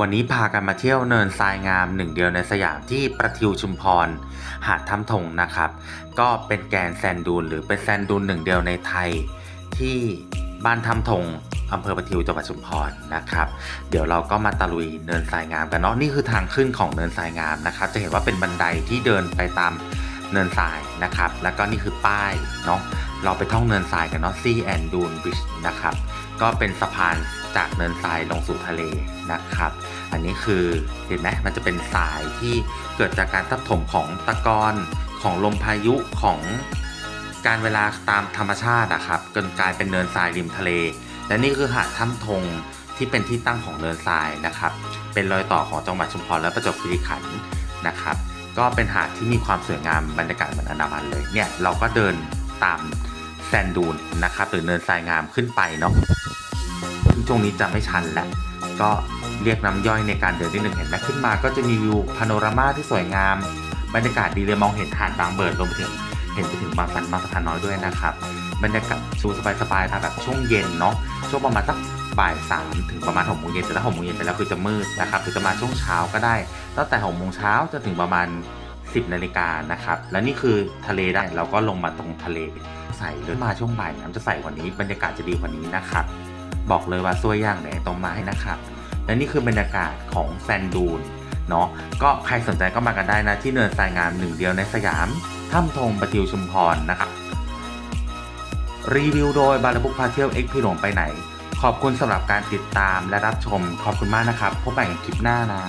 วันนี้พากันมาเที่ยวเนินทรายงามหนึ่งเดียวในสยามที่ประทิวชุมพร หาดถ้ำทงนะครับ ก็เป็นแกนแซนดูนหรือเป็นแซนดูนหนึ่งเดียวในไทย ที่บ้านถ้ำทงอำเภอประทิวจังหวัดชุมพรนะครับ เดี๋ยวเราก็มาตะลุยเนินทรายงามกันเนาะนี่คือทางขึ้นของเนินทรายงามนะครับ จะเห็นว่าเป็นบันไดที่เดินไปตามเนินทรายนะครับ แล้วก็นี่คือป้ายเนาะเราไปท่องเนินทรายกันเนาะ Sea and Dune Bridge นะครับก็เป็นสะพาน จากเนินทรายลงสู่ทะเลนะครับ อันนี้คือเห็นไหมมันจะเป็นทรายที่เกิดจากการทับถมของตะกอนของลมพายุของการเวลาตามธรรมชาตินะครับจนกลายเป็นเนินทรายริมทะเล และนี่คือหาดถ้ำทงที่เป็นที่ตั้งของเนินทรายนะครับ เป็นรอยต่อของจังหวัดชุมพรและประจวบคีรีขันธ์นะครับ ก็เป็นหาดที่มีความสวยงามบรรยากาศเหมือนอนดามันเลยเนี่ยเราก็เดินตามแซนดูนนะครับหรือเนินทรายงามขึ้นไปเนาะ ซึ่งช่วงนี้จะไม่ชันแล้วก็เรียกน้ำย่อยในการเดินที่หนึ่งเห็นไหมขึ้นมาก็จะมีวิวพาโนรามาที่สวยงาม บรรยากาศดีเลยมองเห็นหาดบางเบิดรวมไปถึงเห็นไปถึงบางสันบางสะพานน้อยด้วยนะครับ บรรยากาศดูสบายๆถ้าแบบช่วงเย็นเนาะช่วงประมาณสักบ่ายสามถึงประมาณหกโมงเย็นแต่ถ้าหกโมงเย็นไปแล้วคือจะมืดนะครับหรือจะมาช่วงเช้าก็ได้ตั้งแต่หกโมงเช้าจนถึงประมาณ 10นาฬิกานะครับและนี่คือทะเลได้เราก็ลงมาตรงทะเลใส่เลยมาช่วงบ่ายน้ำจะใสกว่านี้บรรยากาศจะดีกว่านี้นะครับ บอกเลยว่าซวยย่างไหนตรงมาให้นะครับและนี่คือบรรยากาศของแซนดูนเนาะก็ใครสนใจก็มากันได้นะที่เนินทรายงามหนึ่งเดียวในสยามถ้ำธงประทิวชุมพรนะครับรีวิวโดยบาลบุกพาเที่ยวเอ็กพีหลงไปไหน ขอบคุณสำหรับการติดตามและรับชมขอบคุณมากนะครับ พบกันใหม่คลิปหน้านะ